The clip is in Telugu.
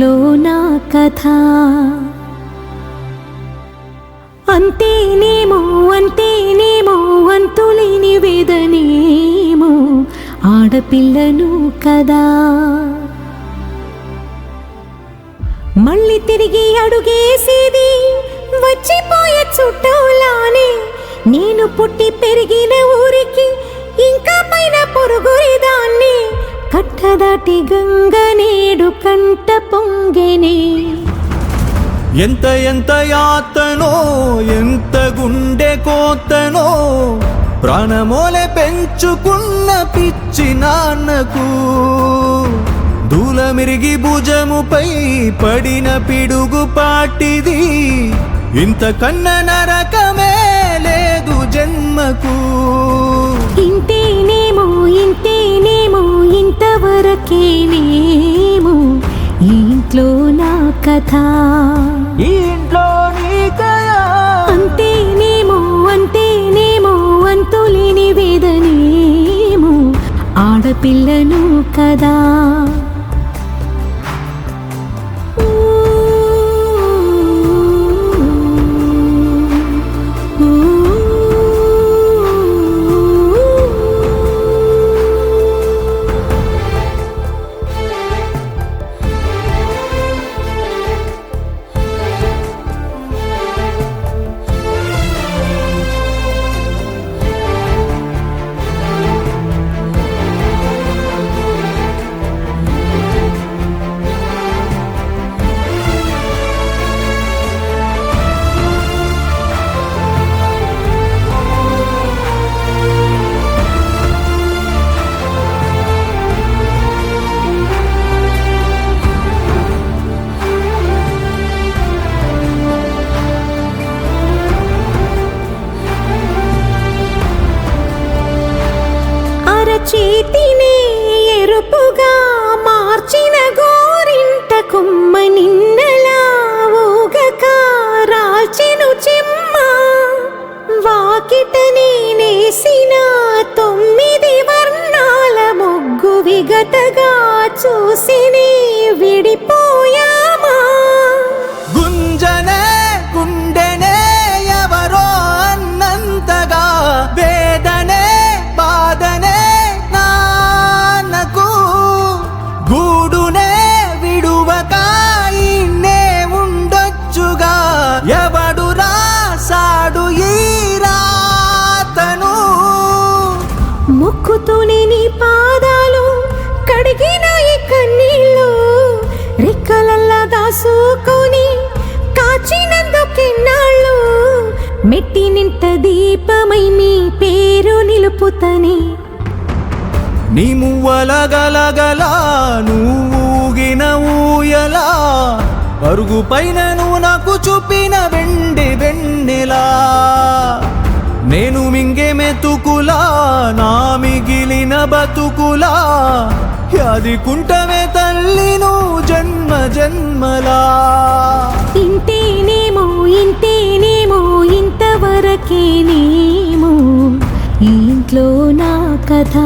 కథ. అంతేనేమో అంతేనేమో అంతులేని వేదనేమో ఆడపిల్లను కదా. మళ్ళీ తిరిగి అడుగేసేది వచ్చిపోయే చుట్ట కట్టదాటి గంగ నేడు కంట పొంగెనే. ఎంత ఎంత యాతనో ఎంత గుండె కోతనో ప్రాణమోలే పెంచుకున్న పిచ్చి నాన్నకు. దూలమిరిగి భుజముపై పడిన పిడుగు పాటిది ఇంతకన్న నరకమే లేదు జన్మకు. ఇంట్లో నా కథ. ఈ ఇంట్లో నీకయా అంతేనేమో అంతేనేమో అంతులేని వేదనేమో ఆడపిల్లను కదా. చేతిని ఎరుపుగా మార్చిన గోరింట కొమ్మ నిన్నలా ఊగక రాల్చెను చెమ్మ. వాకిట నేనేసిన తొమ్మిది వర్ణాల ముగ్గు విగతగా చూసినే విడిపోయామా రెక్కలల్లా దాసుకొని కాచినందుకెన్నాళ్ళు మెట్టి నింట దీపమై మీ పేరు నిలుపుతని. నీ నువ్వు గలగల నువ్వుగిన ఊయలా అరుగు పైన నువ్వు నాకు చూపిన వెండి వెన్నెలా. నేను మింగే మెతుకులా నా మిగిలిన బతుకులా? యాది కుంటవే తల్లి నువ్వు జన్మ జన్మలా. ఇంతేనేమో ఇంతేనేమో ఇంతవరకేనేమో ఇంట్లో నా కథ.